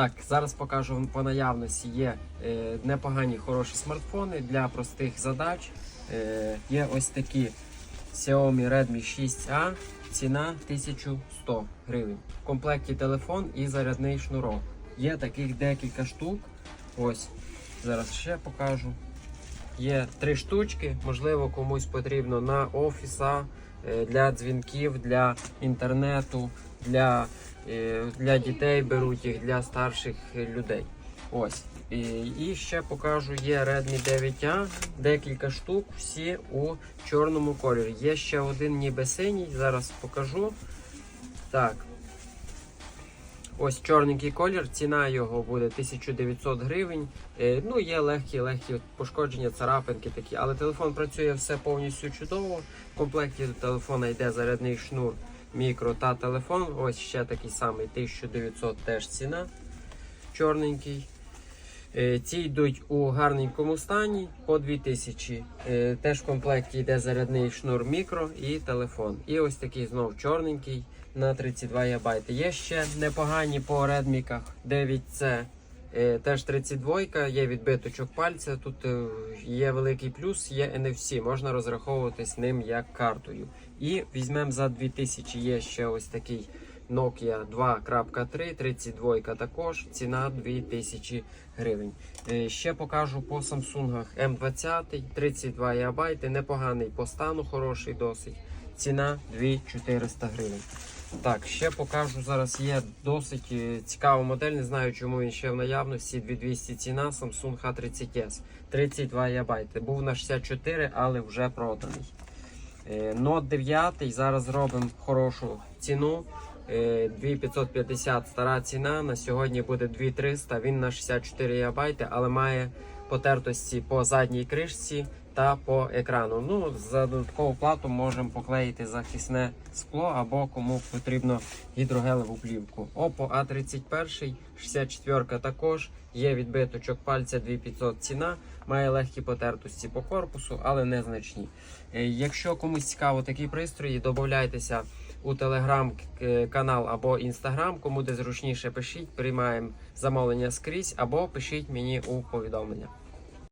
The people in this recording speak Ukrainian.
Так, зараз покажу вам по наявності. Є е, непогані хороші смартфони для простих задач. Е, є ось такі Xiaomi Redmi 6A, ціна 1100 гривень. В комплекті телефон і зарядний шнурок. Є таких декілька штук. Ось, зараз ще покажу. Є три штучки, можливо, комусь потрібно на офіса, е, для дзвінків, для інтернету, для, е, для дітей беруть їх, для старших людей. Ось. І, ще покажу, є Redmi 9A, декілька штук, всі у чорному кольорі. Є ще один ніби синій, зараз покажу. Так. Ось чорненький колір, ціна його буде 1900 гривень. Е, Ну, є легкі, легкі пошкодження, царапинки такі, але телефон працює все повністю чудово. В комплекті до телефона йде зарядний шнур, мікро та телефон. Ось ще такий самий 1900 теж ціна. Чорненький. Е, Ці йдуть у гарненькому стані по 2000. Е, Теж в комплекті йде зарядний шнур мікро і телефон. І ось такий знов чорненький на 32 ГБ. Є ще непогані по редміках 9C. Е, Теж 32, є відбиточок пальця. Тут е, є великий плюс, є NFC, можна розраховуватись ним як картою. І візьмемо за 2000 є ще ось такий Nokia 2.3, 32 також, ціна 2000 гривень. Е, Ще покажу по Samsung M20, 32 ГБ, непоганий по стану, хороший досить. Ціна 2400 гривень. Так, ще покажу. Зараз є досить е, цікава модель. Не знаю, чому він ще в наявності. 2200 ціна Samsung H30s 32 ГБ. Був на 64, але вже проданий. Е, Note 9 зараз зробимо хорошу ціну. Е, 2550 стара ціна. На сьогодні буде 2300. Він на 64 ГБ, але має потертості по задній кришці та по екрану. Ну, за додаткову плату можемо поклеїти захисне скло або кому потрібно гідрогелеву плівку. Oppo A31, 64 також. Є відбиточок пальця 2500 ціна, має легкі потертості по корпусу, але незначні. Е, Якщо комусь цікаво такі пристрої, додайтеся у телеграм-канал або інстаграм, кому де зручніше пишіть, приймаємо замовлення скрізь або пишіть мені у повідомлення.